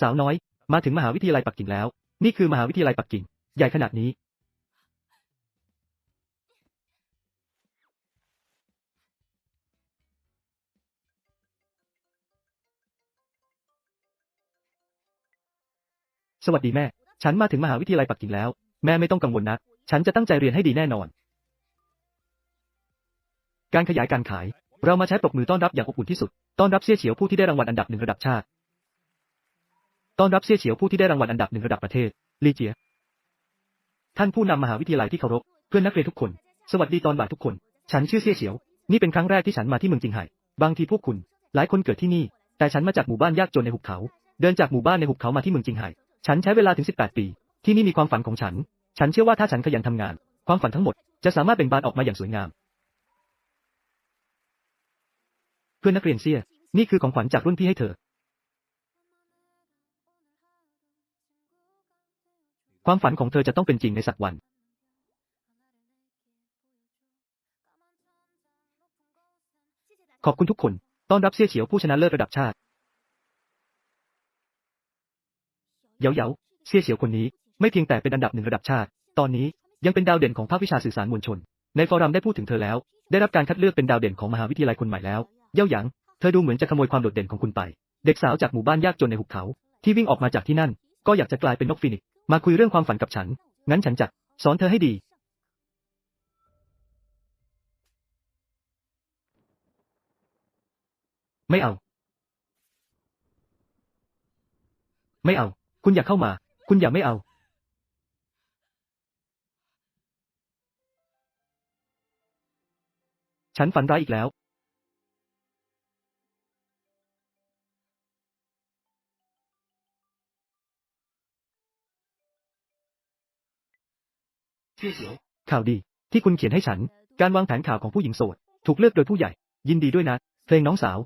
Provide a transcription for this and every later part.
สาวน้อย มาถึงมหาวิทยาลัยปักกิ่งแล้ว นี่คือมหาวิทยาลัยปักกิ่ง ใหญ่ขนาดนี้ สวัสดีแม่ ฉันมาถึงมหาวิทยาลัยปักกิ่งแล้ว แม่ไม่ต้องกังวลนะ ฉันจะตั้งใจเรียนให้ดีแน่นอน การขยายการขาย เรามาใช้ปรบมือต้อนรับอย่างอบอุ่นที่สุด ต้อนรับเสี่ยเฉียวผู้ที่ได้รางวัลอันดับหนึ่งระดับชาติ ต้อนรับเสี่ยเฉียวผู้ที่ได้รางวัลอันดับหนึ่งระดับประเทศ ลีเจีย ท่านผู้นำมหาวิทยาลัยที่เคารพ เพื่อนนักเรียนทุกคน สวัสดีตอนบ่ายทุกคน ฉันชื่อเสี่ยเฉียว นี่เป็นครั้งแรกที่ฉันมาที่เมืองจิงไห่ บางทีพวกคุณ หลายคนเกิดที่นี่ แต่ฉันมาจากหมู่บ้านยากจนในหุบเขา เดินจากหมู่บ้านในหุบเขามาที่เมืองจิงไห่ ฉันใช้เวลาถึง 18 ปี ที่นี่มีความฝันของฉัน ฉันเชื่อว่าถ้าฉันขยันทำงาน ความฝันทั้งหมดจะสามารถเบ่งบานออกมาอย่างสวยงาม เพื่อนนักเรียนเสี่ย นี่คือของขวัญจากรุ่นพี่ให้เธอ ความฝันของเธอจะต้องเป็นจริงในสักวันขอบคุณทุกคน ต้อนรับเสี่ยเฉียวผู้ชนะเลิศระดับชาติ เยาเยาเสี่ยเฉียวคนนี้ ไม่เพียงแต่เป็นอันดับหนึ่งระดับชาติ ตอนนี้ยังเป็นดาวเด่นของภาควิชาสื่อสารมวลชน ในฟอรัมได้พูดถึงเธอแล้ว ได้รับการคัดเลือกเป็นดาวเด่นของมหาวิทยาลัยคนใหม่แล้ว เย่าหยาง เธอดูเหมือนจะขโมยความโดดเด่นของคุณไป เด็กสาวจากหมู่บ้านยากจนในหุบเขา ที่วิ่งออกมาจากที่นั่น ก็อยากจะกลายเป็นนกฟีนิกซ์ มาคุยเรื่องความฝันกับฉัน งั้นฉันจะสอนเธอให้ดี ไม่เอา ไม่เอา คุณอย่าเข้ามา คุณอย่าไม่เอา ฉันฝันร้ายอีกแล้ว ข่าวดี ที่คุณเขียนให้ฉัน การวางแผนข่าวของผู้หญิงโสด ถูกเลือกโดยผู้ใหญ่ ยินดีด้วยนะ เพลงน้องสาว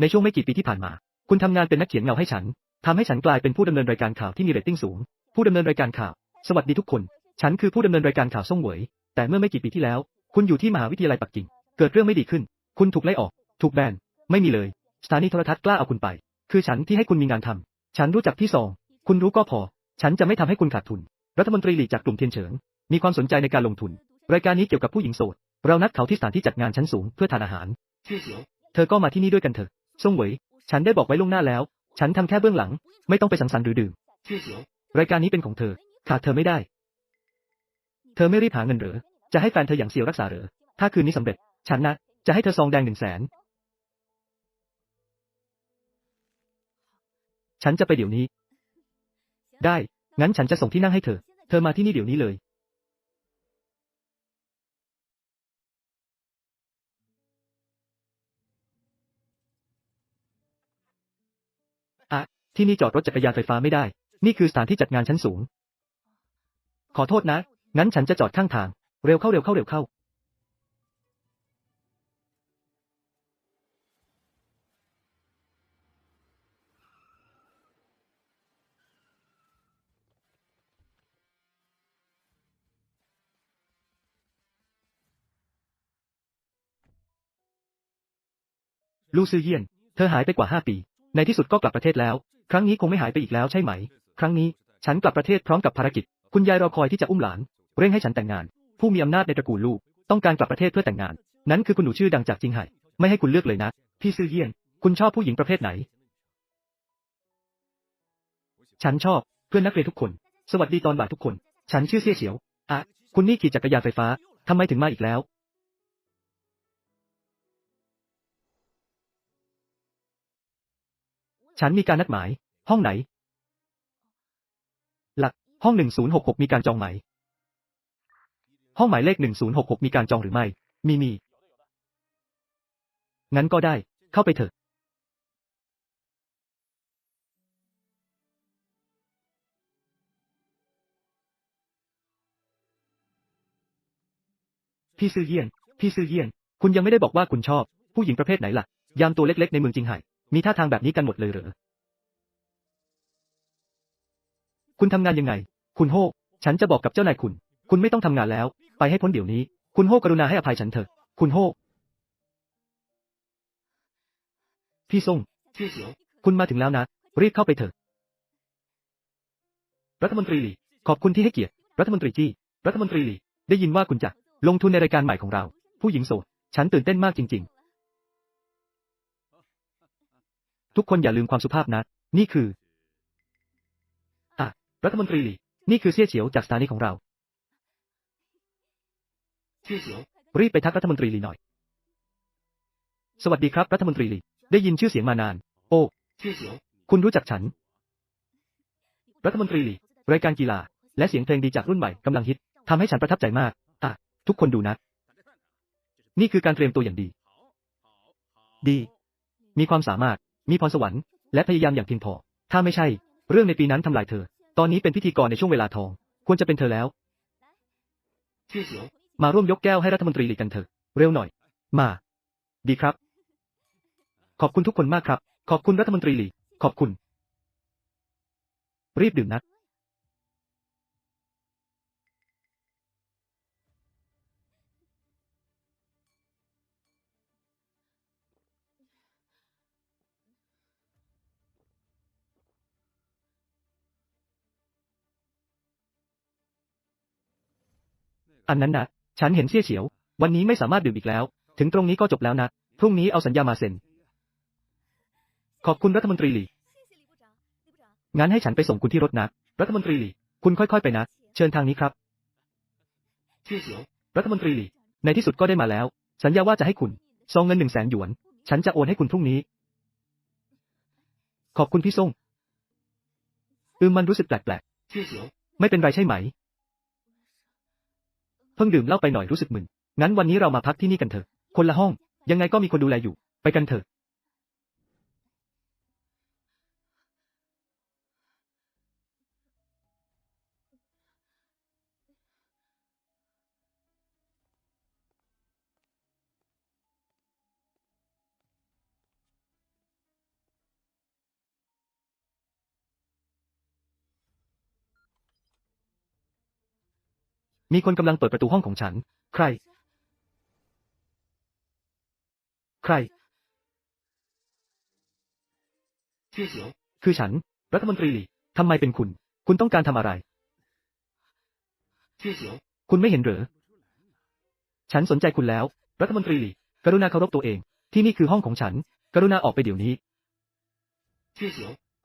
ในช่วงไม่กี่ปีที่ผ่านมา คุณทำงานเป็นนักเขียนเงาให้ฉันทำให้ฉันกลายเป็นผู้ดำเนินรายการข่าวที่มีเรตติ้งสูง ผู้ดำเนินรายการข่าว สวัสดีทุกคน ฉันคือผู้ดำเนินรายการข่าวซ่งเหวย แต่เมื่อไม่กี่ปีที่แล้ว คุณอยู่ที่มหาวิทยาลัยปักกิ่ง เกิดเรื่องไม่ดีขึ้น คุณถูกไล่ออก ถูกแบน ไม่มีเลย สถานีโทรทัศน์กล้าเอาคุณไป คือฉันที่ให้คุณมีงานทำฉันรู้จักพี่ซอง คุณรู้ก็พอ ฉันจะไม่ทำให้คุณขาดทุน รัฐมนตรีหลีจากกลุ่มเทียนเฉิง มีความสนใจในการลงทุน รายการนี้เกี่ยวกับผู้หญิงโสด เรานัดเขาที่สถานที่จัดงานชั้นสูงเพื่อทานอาหาร เธอก็มาที่นี่ด้วยกันเถอะซ่งเหวย ฉันได้บอกไว้ล่วงหน้าแล้ว ฉันทำแค่เบื้องหลัง ไม่ต้องไปสังสรรค์หรือดื่มรายการนี้เป็นของเธอ ขาดเธอไม่ได้ เธอไม่รีบหาเงินเหรอจะให้แฟนเธออย่างเซียวรักษาเหรอถ้าคืนนี้สำเร็จ ฉันนะ จะให้เธอซองแดงหนึ่งแสนฉันจะไปเดี๋ยวนี้ ได้ งั้นฉันจะส่งที่นั่งให้เธอ เธอมาที่นี่เดี๋ยวนี้เลย อะ ที่นี่จอดรถจักรยานไฟฟ้าไม่ได้ นี่คือสถานที่จัดงานชั้นสูง ขอโทษนะ งั้นฉันจะจอดข้างทาง เร็วเข้าเร็วเข้าเร็วเข้า ลู่ซือเยี่ยน เธอหายไปกว่าห้าปี ในที่สุดก็กลับประเทศแล้ว ครั้งนี้คงไม่หายไปอีกแล้วใช่ไหม ครั้งนี้ ฉันกลับประเทศพร้อมกับภารกิจ คุณยายรอคอยที่จะอุ้มหลาน เร่งให้ฉันแต่งงาน ผู้มีอำนาจในตระกูลลูกต้องการกลับประเทศเพื่อแต่งงาน นั้นคือคุณหนูชื่อดังจากจิงไห่ไม่ให้คุณเลือกเลยนะ พี่ซือเยี่ยน คุณชอบผู้หญิงประเภทไหน ฉันชอบ เพื่อนนักเรียนทุกคน สวัสดีตอนบ่ายทุกคน ฉันชื่อเสี่ยเฉียวอะคุณนี่ขี่จักรยานไฟฟ้าทำไมถึงมาอีกแล้ว ฉันมีการนัดหมาย ห้องไหน หลัก ห้องหนึ่งศูนย์หกหกมีการจองไหม ห้องหมายเลขหนึ่งศูนย์หกหกมีการจองหรือไม่ มีมี งั้นก็ได้ เข้าไปเถอะ พี่ซื่อเยี่ยน พี่ซื่อเยี่ยน คุณยังไม่ได้บอกว่าคุณชอบ ผู้หญิงประเภทไหนล่ะ ยามตัวเล็กๆในเมืองจิงไห่ มีท่าทางแบบนี้กันหมดเลยเหรอ คุณทำงานยังไง คุณโฮฉันจะบอกกับเจ้านายคุณ คุณไม่ต้องทำงานแล้ว ไปให้พ้นเดี๋ยวนี้ คุณโฮกรุณาให้อภัยฉันเถอะ คุณโฮพี่ซ่งคุณมาถึงแล้วนะ รีบเข้าไปเถอะ รัฐมนตรีหลีขอบคุณที่ให้เกียรติ รัฐมนตรีจี้ รัฐมนตรีหลีได้ยินว่าคุณจะ ลงทุนในรายการใหม่ของเรา ผู้หญิงโสด ฉันตื่นเต้นมากจริง ๆ ทุกคนอย่าลืมความสุภาพนะ นี่คืออะรัฐมนตรีหลีนี่คือเสี่ยเฉียวจากสถานีของเราเสี่ยเฉียวรีบไปทักรัฐมนตรีหลีหน่อย สวัสดีครับรัฐมนตรีหลีได้ยินชื่อเสียงมานาน โอ้เสี่ยเฉียวคุณรู้จักฉัน รัฐมนตรีหลีรายการกีฬา และเสียงเพลงดีจากรุ่นใหม่กำลังฮิตทำให้ฉันประทับใจมากอะทุกคนดูนะ นี่คือการเตรียมตัวอย่างดี ดี มีความสามารถ มีพรสวรรค์และพยายามอย่างเพียงพอ ถ้าไม่ใช่ เรื่องในปีนั้นทำลายเธอ ตอนนี้เป็นพิธีกรในช่วงเวลาทอง ควรจะเป็นเธอแล้วมาร่วมยกแก้วให้รัฐมนตรีหลีกกันเถอะ เร็วหน่อย มา ดีครับ ขอบคุณทุกคนมากครับ ขอบคุณรัฐมนตรีหลี ขอบคุณ รีบดื่มนะ อันนั้นนะฉันเห็นเสี่ยเฉียว วันนี้ไม่สามารถดื่มอีกแล้ว ถึงตรงนี้ก็จบแล้วนะ พรุ่งนี้เอาสัญญามาเซ็น ขอบคุณรัฐมนตรีหลีงั้นให้ฉันไปส่งคุณที่รถนะ รัฐมนตรีหลีคุณค่อยๆไปนะ เชิญทางนี้ครับเสี่ยเฉียว รัฐมนตรีหลีในที่สุดก็ได้มาแล้ว สัญญาว่าจะให้คุณซองเงินหนึ่งแสนหยวน ฉันจะโอนให้คุณพรุ่งนี้ ขอบคุณพี่ส่งอืมมันรู้สึกแปลกๆไม่เป็นไรใช่ไหม เพิ่งดื่มเหล้าไปหน่อยรู้สึกมึน งั้นวันนี้เรามาพักที่นี่กันเถอะ คนละห้อง ยังไงก็มีคนดูแลอยู่ ไปกันเถอะ มีคนกำลังเปิดประตูห้องของฉัน ใคร ใครคือฉัน รัฐมนตรีหลีทำไมเป็นคุณ คุณต้องการทำอะไรคุณไม่เห็นเหรอ ฉันสนใจคุณแล้ว รัฐมนตรีหลีกรุณาเคารพตัวเอง ที่นี่คือห้องของฉัน กรุณาออกไปเดี๋ยวนี้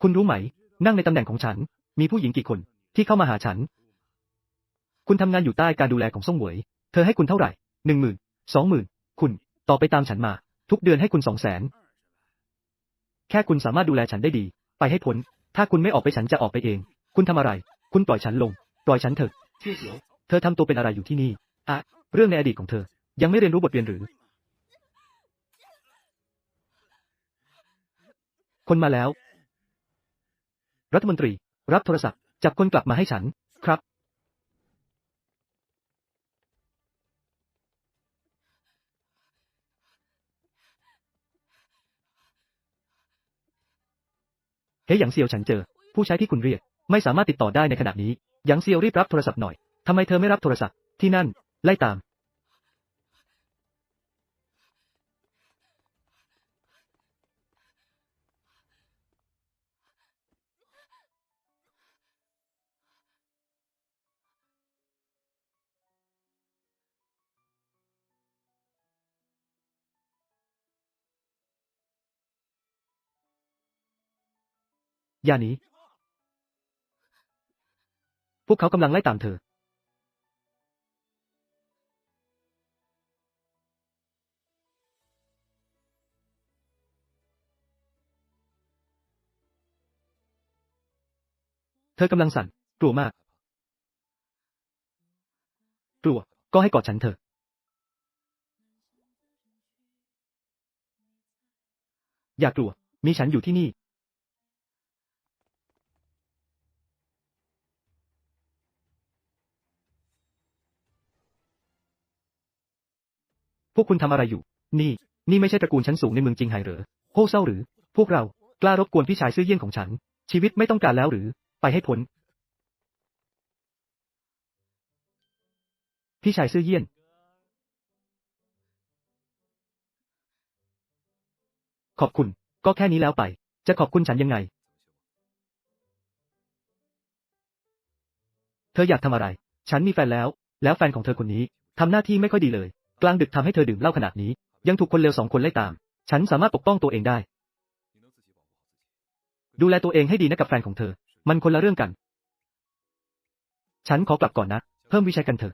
คุณรู้ไหม นั่งในตำแหน่งของฉัน มีผู้หญิงกี่คน ที่เข้ามาหาฉัน คุณทำงานอยู่ใต้การดูแลของซ่งเหวย เธอให้คุณเท่าไหร่หนึ่งหมื่นสองหมื่นคุณ ต่อไปตามฉันมา ทุกเดือนให้คุณสองแสนแค่คุณสามารถดูแลฉันได้ดี ไปให้พ้น ถ้าคุณไม่ออกไปฉันจะออกไปเอง คุณทำอะไร คุณปล่อยฉันลง ปล่อยฉันเถอะเธอทำตัวเป็นอะไรอยู่ที่นี่อะเรื่องในอดีตของเธอ ยังไม่เรียนรู้บทเรียนหรือ คนมาแล้ว รัฐมนตรี รับโทรศัพท์ จับคนกลับมาให้ฉัน ครับ เฮ้ยหยางเซียวฉันเจอ ผู้ใช้ที่คุณเรียก ไม่สามารถติดต่อได้ในขณะนี้หยางเซียวรีบรับโทรศัพท์หน่อยทำไมเธอไม่รับโทรศัพท์ที่นั่น ไล่ตาม อย่าหนี พวกเขากำลังไล่ตามเธอ เธอกำลังสั่น กลัวมาก กลัว ก็ให้กอดฉันเถอะอย่ากลัว มีฉันอยู่ที่นี่ พวกคุณทำอะไรอยู่ นี่ นี่ไม่ใช่ตระกูลชั้นสูงในเมืองจิงไห่หรือโฮเศร้าหรือ พวกเรา กล้ารบกวนพี่ชายซื่อเยี่ยงของฉัน ชีวิตไม่ต้องการแล้วหรือ ไปให้พ้น พี่ชายซื่อเยี่ยน ขอบคุณ ก็แค่นี้แล้วไป จะขอบคุณฉันยังไง เธออยากทำอะไร ฉันมีแฟนแล้ว แล้วแฟนของเธอคนนี้ทำหน้าที่ไม่ค่อยดีเลย กลางดึกทำให้เธอดื่มเหล้าขนาดนี้ ยังถูกคนเลวสองคนไล่ตาม ฉันสามารถปกป้องตัวเองได้ ดูแลตัวเองให้ดีนะกับแฟนของเธอ มันคนละเรื่องกัน ฉันขอกลับก่อนนะ เพิ่มวิชัยกันเถอะ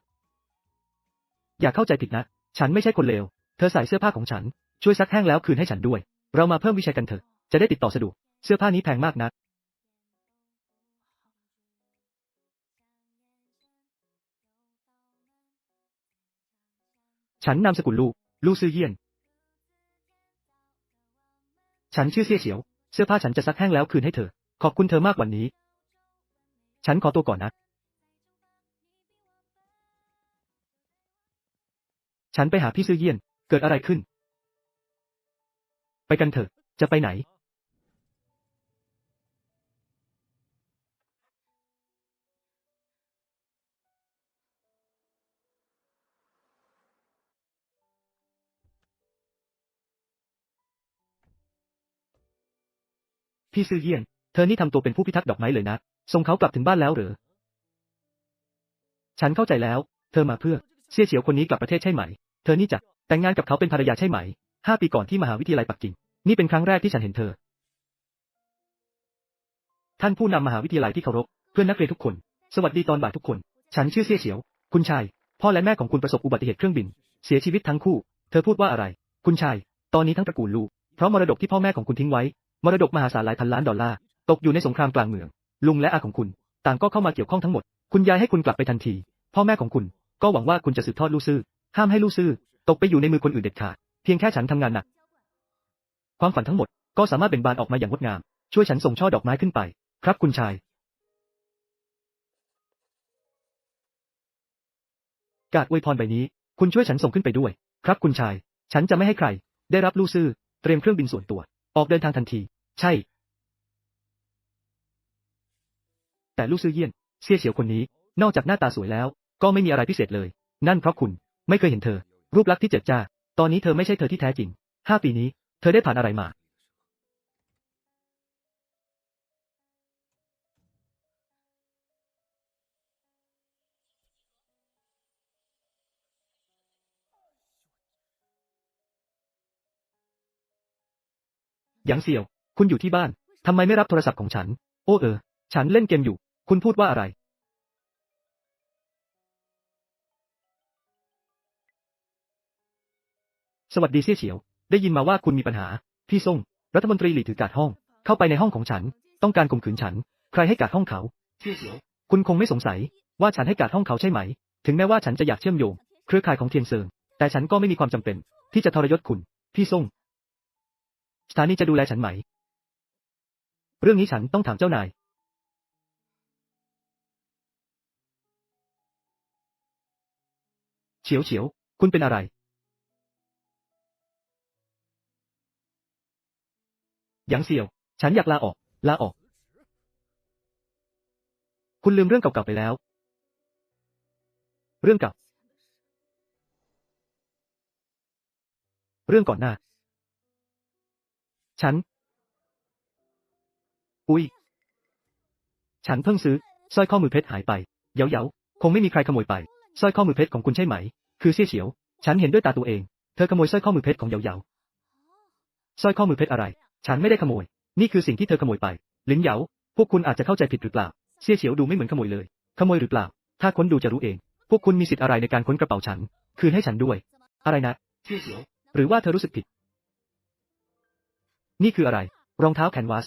อย่าเข้าใจผิดนะ ฉันไม่ใช่คนเลว เธอใส่เสื้อผ้าของฉัน ช่วยซักแห้งแล้วคืนให้ฉันด้วย เรามาเพิ่มวิชัยกันเถอะ จะได้ติดต่อสะดวก เสื้อผ้านี้แพงมากนะ ฉันนามสกุลลู่ลู่ซื่อเยี่ยน ฉันชื่อเสี่ยเฉียว เสื้อผ้าฉันจะซักแห้งแล้วคืนให้เธอ ขอบคุณเธอมากวันนี้ ฉันขอตัวก่อนนะ ฉันไปหาพี่ซื่อเยี่ยน เกิดอะไรขึ้น ไปกันเถอะ จะไปไหน พี่ซื่อเยี่ยน เธอนี่ทำตัวเป็นผู้พิทักษ์ดอกไม้เลยนะ ส่งเขากลับถึงบ้านแล้วเหรอ ฉันเข้าใจแล้ว เธอมาเพื่อ เสี่ยเฉียวคนนี้กลับประเทศใช่ไหม เธอนี่จะแต่งงานกับเขาเป็นภรรยาใช่ไหม ห้าปีก่อนที่มหาวิทยาลัยปักกิ่ง นี่เป็นครั้งแรกที่ฉันเห็นเธอ ท่านผู้นำมหาวิทยาลัยที่เคารพ เพื่อนนักเรียนทุกคน สวัสดีตอนบ่ายทุกคน ฉันชื่อเสี่ยเฉียว คุณชาย พ่อและแม่ของคุณประสบอุบัติเหตุเครื่องบิน เสียชีวิตทั้งคู่ เธอพูดว่าอะไร คุณชาย ตอนนี้ทั้งตระกูลลูกเพราะมรดกที่พ่อแม่ของคุณทิ้งไว้ มรดกมหาศาลหลายพันล้านดอลลาร์ ตกอยู่ในสงครามกลางเมือง ลุงและอาของคุณ ต่างก็เข้ามาเกี่ยวข้องทั้งหมด คุณยายให้คุณกลับไปทันที พ่อแม่ของคุณ ก็หวังว่าคุณจะสืบทอดลู่ซื่อ ห้ามให้ลู่ซื่อ ตกไปอยู่ในมือคนอื่นเด็ดขาด เพียงแค่ฉันทำงานหนัก ความฝันทั้งหมด ก็สามารถเป็นบานออกมาอย่างงดงาม ช่วยฉันส่งช่อดอกไม้ขึ้นไป ครับคุณชาย กาดอวยพรใบนี้ คุณช่วยฉันส่งขึ้นไปด้วย ครับคุณชาย ฉันจะไม่ให้ใคร ได้รับลู่ซื่อ เตรียมเครื่องบินส่วนตัว ออกเดินทางทันที ใช่ แต่ลู่ซื่อเยี่ยนเสี่ยเฉียวคนนี้ นอกจากหน้าตาสวยแล้ว ก็ไม่มีอะไรพิเศษเลย นั่นเพราะคุณไม่เคยเห็นเธอ รูปลักษณ์ที่เจิดจ้า ตอนนี้เธอไม่ใช่เธอที่แท้จริงห้าปีนี้ เธอได้ผ่านอะไรมา หยางเสี่ยว คุณอยู่ที่บ้าน ทำไมไม่รับโทรศัพท์ของฉัน โอ้เออ ฉันเล่นเกมอยู่ คุณพูดว่าอะไร สวัสดีเสี่ยเฉียว ได้ยินมาว่าคุณมีปัญหา พี่ซ่ง รัฐมนตรีหลีถือการ์ดห้อง เข้าไปในห้องของฉัน ต้องการข่มขืนฉัน ใครให้การ์ดห้องเขา เสี่ยเฉียว คุณคงไม่สงสัย ว่าฉันให้การ์ดห้องเขาใช่ไหม ถึงแม้ว่าฉันจะอยากเชื่อมโยง เครือข่ายของเทียนเซิง แต่ฉันก็ไม่มีความจำเป็น ที่จะทรยศคุณ พี่ซ่งสถานีจะดูแลฉันไหม เรื่องนี้ฉันต้องถามเจ้านาย เฉียวเฉียว คุณเป็นอะไร หยางเสี่ยว ฉันอยากลาออก ลาออก คุณลืมเรื่องเก่าๆไปแล้ว เรื่องเก่า เรื่องก่อนหน้า ฉัน อุ๊ยฉันเพิ่งซื้อสร้อยข้อมือเพชรหายไป เยาเยาคงไม่มีใครขโมยไปสร้อยข้อมือเพชรของคุณใช่ไหม คือเสี่ยเฉียว ฉันเห็นด้วยตาตัวเอง เธอขโมยสร้อยข้อมือเพชรของเยาเยาสร้อยข้อมือเพชรอะไร ฉันไม่ได้ขโมย นี่คือสิ่งที่เธอขโมยไป ลินเหยาพวกคุณอาจจะเข้าใจผิดหรือเปล่า เสี่ยเฉียวดูไม่เหมือนขโมยเลย ขโมยหรือเปล่า ถ้าค้นดูจะรู้เอง พวกคุณมีสิทธิ์อะไรในการค้นกระเป๋าฉัน คืนให้ฉันด้วย อะไรนะ เสี่ยเฉียว หรือว่าเธอรู้สึกผิด นี่คืออะไร รองเท้าแคนวาส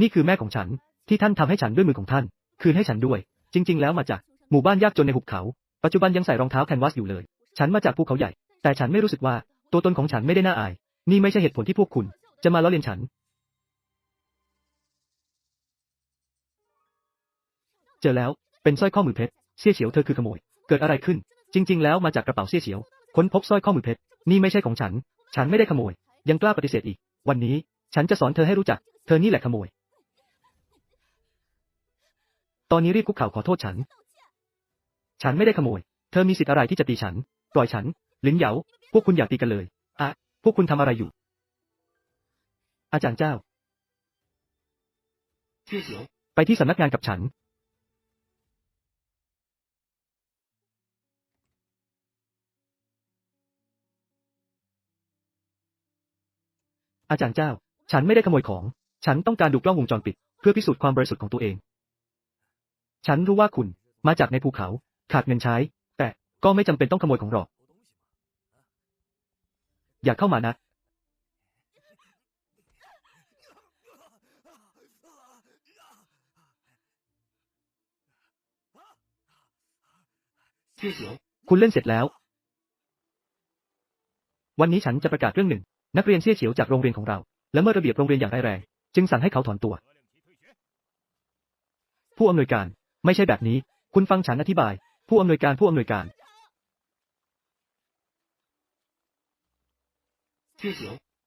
นี่คือแม่ของฉัน ที่ท่านทำให้ฉันด้วยมือของท่าน คืนให้ฉันด้วย จริง ๆ แล้วมาจากหมู่บ้านยากจนในหุบเขา ปัจจุบันยังใส่รองเท้าแคนวาสอยู่เลย ฉันมาจากภูเขาใหญ่ แต่ฉันไม่รู้สึกว่า ตัวตนของฉันไม่ได้น่าอาย นี่ไม่ใช่เหตุผลที่พวกคุณ จะมาล้อเลียนฉัน เจอแล้ว เป็นสร้อยข้อมือเพชร เสี่ยเฉียวเธอคือขโมย เกิดอะไรขึ้น จริง ๆ แล้วมาจากกระเป๋าเสี่ยเฉียว ค้นพบสร้อยข้อมือเพชร นี่ไม่ใช่ของฉัน ฉันไม่ได้ขโมย ยังกล้าปฏิเสธอีก วันนี้ ฉันจะสอนเธอให้รู้จัก เธอนี่แหละขโมย ตอนนี้รีบคุกเข่าขอโทษฉัน ฉันไม่ได้ขโมย เธอมีสิทธิ์อะไรที่จะตีฉัน ปล่อยฉัน ลินเหยา พวกคุณอย่าตีกันเลย อะ พวกคุณทำอะไรอยู่ อาจารย์เจ้าเสี่ยเฉียวไปที่สำนักงานกับฉัน อาจารย์เจ้า ฉันไม่ได้ขโมยของ ฉันต้องการดูกล้องวงจรปิด เพื่อพิสูจน์ความบริสุทธิ์ของตัวเอง ฉันรู้ว่าคุณมาจากในภูเขา ขาดเงินใช้ แต่ก็ไม่จำเป็นต้องขโมยของหรอก อย่าเข้ามานะ คุณเล่นเสร็จแล้ว วันนี้ฉันจะประกาศเรื่องหนึ่ง นักเรียนเชี่ยเฉียวจากโรงเรียนของเรา และเมื่อระเบียบโรงเรียนอย่างร้ายแรง จึงสั่งให้เขาถอนตัว ผู้อำนวยการ ไม่ใช่แบบนี้ คุณฟังฉันอธิบาย ผู้อำนวยการผู้อำนวยการ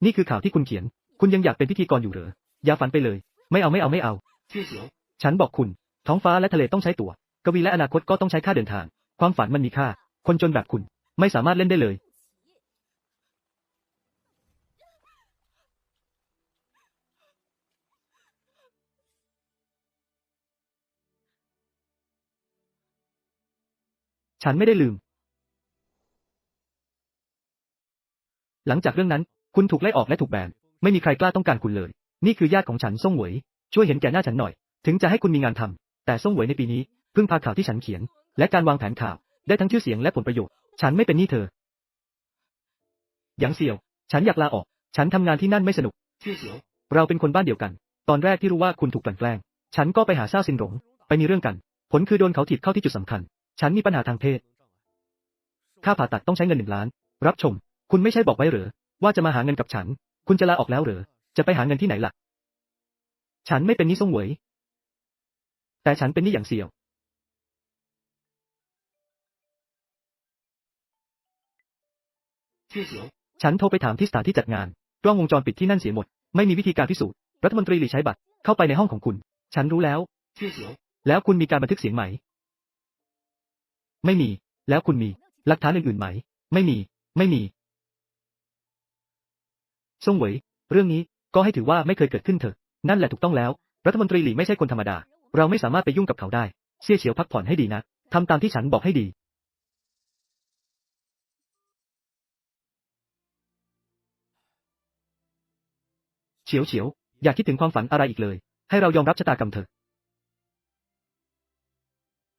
นี่คือข่าวที่คุณเขียน คุณยังอยากเป็นพิธีกรอยู่เหรอ อย่าฝันไปเลย ไม่เอาไม่เอาไม่เอา ฉันบอกคุณ ท้องฟ้าและทะเลต้องใช้ตัว๋ว กวีและอนาคตก็ต้องใช้ค่าเดินทาง ความฝันมันมีค่า คนจนแบบคุณ ไม่สามารถเล่นได้เลย ฉันไม่ได้ลืม หลังจากเรื่องนั้น คุณถูกไล่ออกและถูกแบน ไม่มีใครกล้าต้องการคุณเลย นี่คือญาติของฉันซ่งหวย ช่วยเห็นแก่หน้าฉันหน่อย ถึงจะให้คุณมีงานทำแต่ซ่งหวยในปีนี้ เพิ่งพาข่าวที่ฉันเขียน และการวางแผนข่าว ได้ทั้งชื่อเสียงและผลประโยชน์ ฉันไม่เป็นหนี้เธอหยางเซียว ฉันอยากลาออก ฉันทำงานที่นั่นไม่สนุกเสียว เราเป็นคนบ้านเดียวกัน ตอนแรกที่รู้ว่าคุณถูกกลั่นแกล้ง ฉันก็ไปหาเศร้าซินหลง ไปมีเรื่องกัน ผลคือโดนเขาถีบเข้าที่จุดสำคัญ ฉันมีปัญหาทางเพศ ค่าผ่าตัดต้องใช้เงินหนึ่งล้าน รับชม คุณไม่ใช่บอกไว้เหรอว่าจะมาหาเงินกับฉัน คุณจะลาออกแล้วเหรอจะไปหาเงินที่ไหนล่ะ ฉันไม่เป็นหนี้ซ่งเหวย แต่ฉันเป็นหนี้อย่างเสี่ยว ฉันโทรไปถามที่สถานที่จัดงาน กล้องวงจรปิดที่นั่นเสียหมด ไม่มีวิธีการพิสูจน์ รัฐมนตรีหลีใช้บัตร เข้าไปในห้องของคุณ ฉันรู้แล้ว แล้วคุณมีการบันทึกเสียงไหม ไม่มี แล้วคุณมี หลักฐานอื่นๆไหม ไม่มี ไม่มีซ่งเหวย เรื่องนี้ก็ให้ถือว่าไม่เคยเกิดขึ้นเถอะ นั่นแหละถูกต้องแล้ว รัฐมนตรีหลี่ไม่ใช่คนธรรมดา เราไม่สามารถไปยุ่งกับเขาได้ เสี่ยเฉียวพักผ่อนให้ดีนะ ทำตามที่ฉันบอกให้ดี เฉียวเฉียว อย่าคิดถึงความฝันอะไรอีกเลย ให้เรายอมรับชะตากรรมเถอะ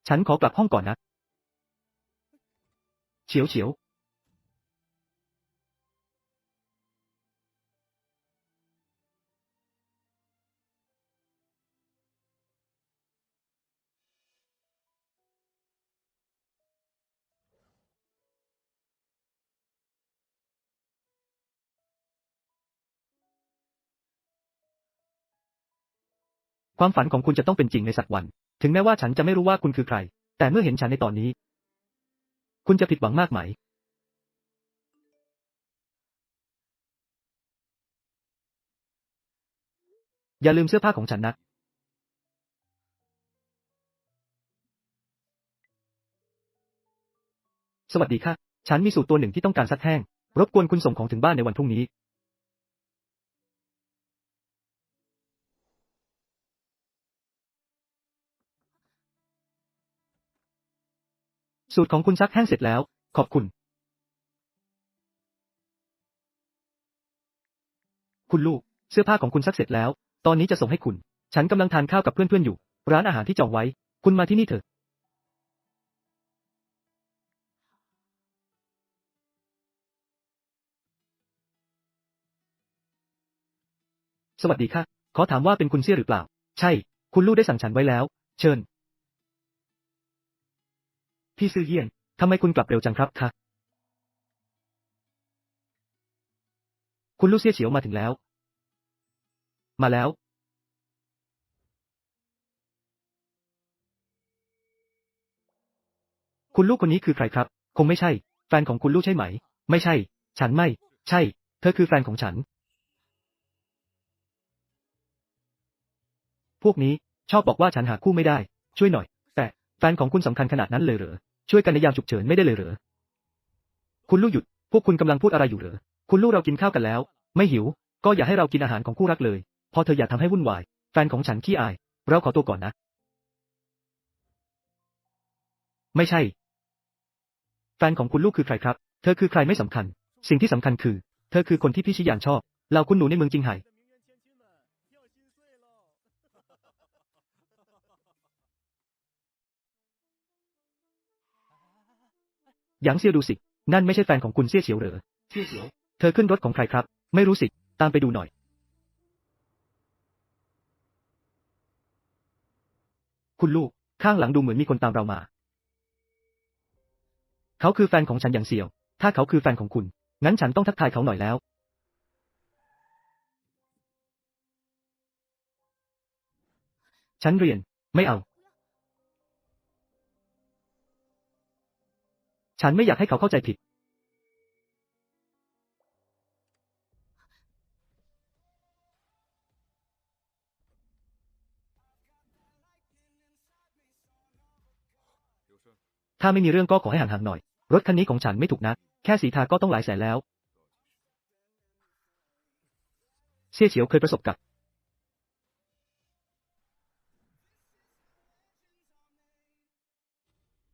ฉันขอกลับห้องก่อนนะ เฉียวเฉียวความฝันของคุณจะต้องเป็นจริงในสักวัน ถึงแม้ว่าฉันจะไม่รู้ว่าคุณคือใคร แต่เมื่อเห็นฉันในตอนนี้ คุณจะผิดหวังมากไหมอย่าลืมเสื้อผ้าของฉันนะ สวัสดีค่ะ ฉันมีสูตรตัวหนึ่งที่ต้องการซักแห้ง รบกวนคุณส่งของถึงบ้านในวันพรุ่งนี้ สูตรของคุณซักแห้งเสร็จแล้ว ขอบคุณ คุณลูก เสื้อผ้าของคุณซักเสร็จแล้ว ตอนนี้จะส่งให้คุณ ฉันกำลังทานข้าวกับเพื่อนๆอยู่ ร้านอาหารที่จองไว้ คุณมาที่นี่เถอะ สวัสดีค่ะ ขอถามว่าเป็นคุณเสี่ยหรือเปล่า ใช่ คุณลูกได้สั่งฉันไว้แล้ว เชิญ พี่ซื่อเยี่ยน ทำไมคุณกลับเร็วจังครับคะ คุณลูกเสี่ยเฉียวมาถึงแล้ว มาแล้ว คุณลูกคนนี้คือใครครับ คงไม่ใช่ แฟนของคุณลูกใช่ไหม ไม่ใช่ ฉันไม่ ใช่ เธอคือแฟนของฉัน พวกนี้ชอบบอกว่าฉันหาคู่ไม่ได้ ช่วยหน่อย แต่แฟนของคุณสำคัญขนาดนั้นเลยเหรอ ช่วยกันในยามฉุกเฉินไม่ได้เลยเหรอ คุณลูกหยุด พวกคุณกำลังพูดอะไรอยู่เหรอ คุณลูกเรากินข้าวกันแล้ว ไม่หิว ก็อย่าให้เรากินอาหารของคู่รักเลย พอเธออย่าทำให้วุ่นวาย แฟนของฉันขี้อาย เราขอตัวก่อนนะ ไม่ใช่ แฟนของคุณลูกคือใครครับ เธอคือใครไม่สำคัญ สิ่งที่สำคัญคือ เธอคือคนที่พี่ชิยานชอบ เราคุณหนูในเมืองจิงไห่ หยางเซียวดูสิ นั่นไม่ใช่แฟนของคุณเซี่ยเฉียวเหรอเซี่ยเฉียว เธอขึ้นรถของใครครับ ไม่รู้สิ ตามไปดูหน่อย คุณลูก ข้างหลังดูเหมือนมีคนตามเรามา เขาคือแฟนของฉันอย่างเซียว ถ้าเขาคือแฟนของคุณ งั้นฉันต้องทักทายเขาหน่อยแล้ว ฉันเรียน ไม่เอา ฉันไม่อยากให้เขาเข้าใจผิด ถ้าไม่มีเรื่องก็ขอให้ห่างๆหน่อย รถคันนี้ของฉันไม่ถูกนัก แค่สีทาก็ต้องหลายแสนแล้วเซี่ยเฉียวเคยประสบกับ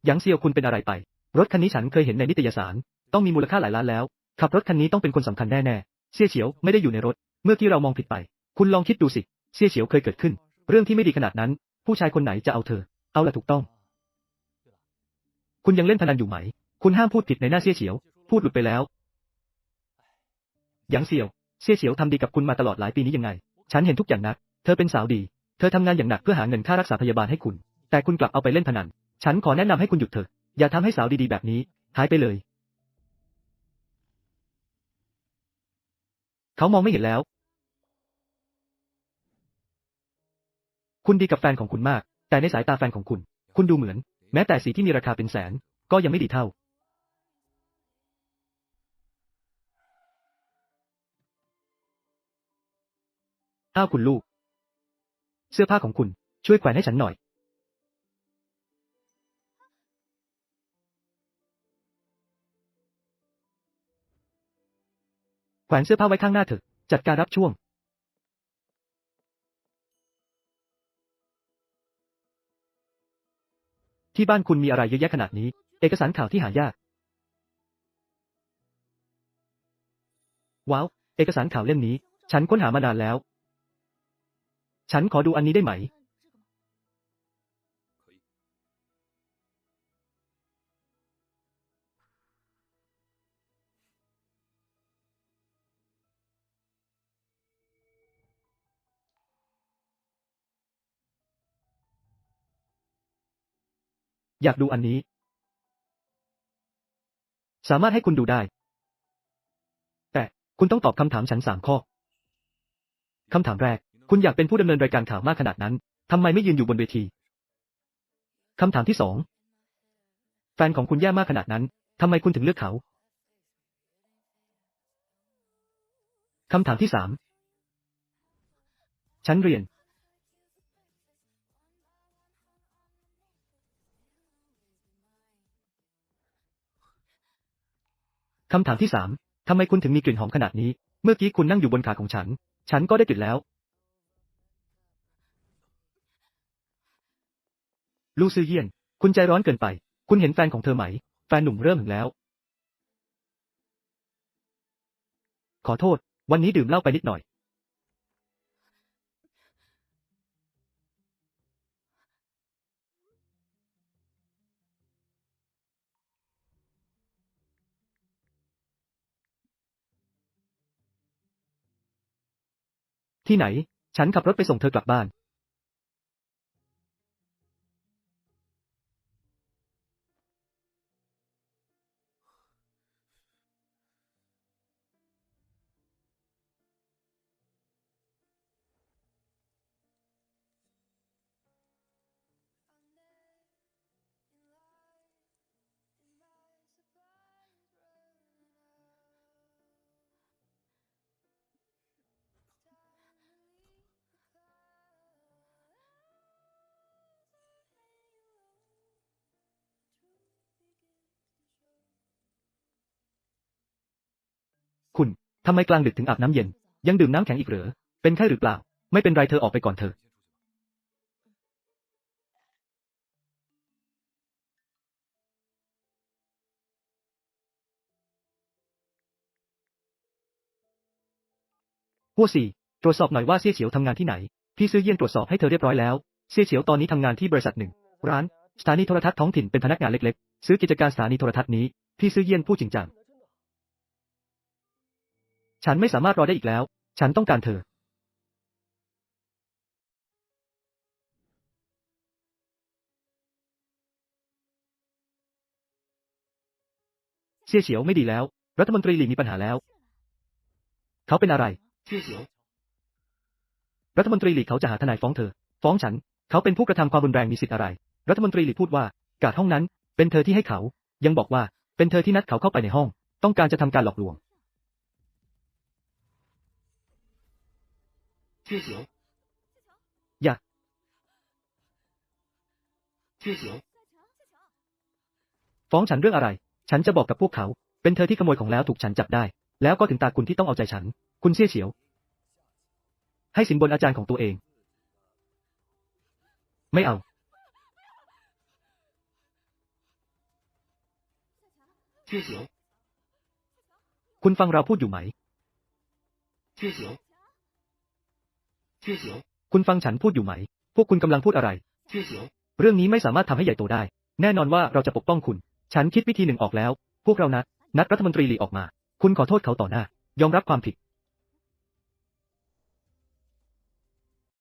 ยางเซียวคุณเป็นอะไรไป รถคันนี้ฉันเคยเห็นในนิตยสาร ต้องมีมูลค่าหลายล้านแล้ว ขับรถคันนี้ต้องเป็นคนสำคัญแน่ๆเซี่ยเฉียวไม่ได้อยู่ในรถ เมื่อกี้เรามองผิดไป คุณลองคิดดูสิเซี่ยเฉียวเคยเกิดขึ้น เรื่องที่ไม่ดีขนาดนั้น ผู้ชายคนไหนจะเอาเธอ เอาละถูกต้อง คุณยังเล่นพนันอยู่ไหม คุณห้ามพูดผิดในหน้าเซี่ยเฉียว พูดหลุดไปแล้วหยางเซียวเซี่ยเฉียวทำดีกับคุณมาตลอดหลายปีนี้ยังไง ฉันเห็นทุกอย่างนะเธอเป็นสาวดี เธอทำงานอย่างหนักเพื่อหาเงินค่ารักษาพยาบาลให้คุณ แต่คุณกลับเอาไปเล่นพนัน ฉันขอแนะนำให้คุณหยุดเถอะ อย่าทำให้สาวดีๆแบบนี้ หายไปเลย เขามองไม่เห็นแล้ว คุณดีกับแฟนของคุณมาก แต่ในสายตาแฟนของคุณ คุณดูเหมือน แม้แต่สีที่มีราคาเป็นแสน ก็ยังไม่ดีเท่า อ้าวคุณลูก เสื้อผ้าของคุณ ช่วยแขวนให้ฉันหน่อย แขวนเสื้อผ้าไว้ข้างหน้าเถอะ จัดการรับช่วงที่บ้านคุณมีอะไรเยอะแยะขนาดนี้ เอกสารข่าวที่หายาก ว้าว เอกสารข่าวเล่มนี้ ฉันค้นหามานานแล้ว ฉันขอดูอันนี้ได้ไหม อยากดูอันนี้ สามารถให้คุณดูได้ แต่คุณต้องตอบคำถามฉันสามข้อคำถามแรก คุณอยากเป็นผู้ดำเนินรายการข่าวมากขนาดนั้นทำไมไม่ยืนอยู่บนเวทีคำถามที่สองแฟนของคุณแย่มากขนาดนั้นทำไมคุณถึงเลือกเขาคำถามที่สามฉันเรียน คำถามที่สามทำไมคุณถึงมีกลิ่นหอมขนาดนี้ เมื่อกี้คุณนั่งอยู่บนขาของฉัน ฉันก็ได้กลิ่นแล้ว ลูซื่อเยียน คุณใจร้อนเกินไป คุณเห็นแฟนของเธอไหม แฟนหนุ่มเริ่มหึงแล้ว ขอโทษ วันนี้ดื่มเหล้าไปนิดหน่อย ที่ไหน ฉันขับรถไปส่งเธอกลับบ้าน ทำไมกลางดึกถึงอาบน้ำเย็น ยังดื่มน้ำแข็งอีกเหรอ เป็นไข้หรือเปล่า ไม่เป็นไรเธอออกไปก่อนเถอะ หัวสี่ตรวจสอบหน่อยว่าเสี่ยเฉียวทำงานที่ไหน พี่ซื้อเยี่ยนตรวจสอบให้เธอเรียบร้อยแล้ว เสี่ยเฉียวตอนนี้ทำงานที่บริษัทหนึ่ง ร้าน สถานีโทรทัศน์ท้องถิ่นเป็นพนักงานเล็กๆ ซื้อกิจการสถานีโทรทัศน์นี้ พี่ซื้อเยี่ยนผู้จริงจัง ฉันไม่สามารถรอได้อีกแล้ว ฉันต้องการเธอเซี่ยเฉียวไม่ดีแล้ว รัฐมนตรีหลี่มีปัญหาแล้ว เขาเป็นอะไรเซี่ยเฉียว รัฐมนตรีหลี่เขาจะหาทนายฟ้องเธอ ฟ้องฉัน เขาเป็นผู้กระทำความรุนแรงมีสิทธิ์อะไร รัฐมนตรีหลี่พูดว่า กาดห้องนั้น เป็นเธอที่ให้เขา ยังบอกว่า เป็นเธอที่นัดเขาเข้าไปในห้อง ต้องการจะทำการหลอกลวง เซี่ยเฉียวอย่าเซี่ยเฉียวฟ้องฉันเรื่องอะไร ฉันจะบอกกับพวกเขา เป็นเธอที่ขโมยของแล้วถูกฉันจับได้ แล้วก็ถึงตาคุณที่ต้องเอาใจฉัน คุณเซี่ยเฉียว ให้สินบนอาจารย์ของตัวเอง ไม่เอาเซี่ยเฉียว คุณฟังเราพูดอยู่ไหมเซี่ยเฉียวเซี่ยเฉียว คุณฟังฉันพูดอยู่ไหม พวกคุณกำลังพูดอะไรเซี่ยเฉียวเรื่องนี้ไม่สามารถทำให้ใหญ่โตได้ แน่นอนว่าเราจะปกป้องคุณ ฉันคิดวิธีหนึ่งออกแล้ว พวกเรานัด นัดรัฐมนตรีหลีออกมา คุณขอโทษเขาต่อหน้า ยอมรับความผิด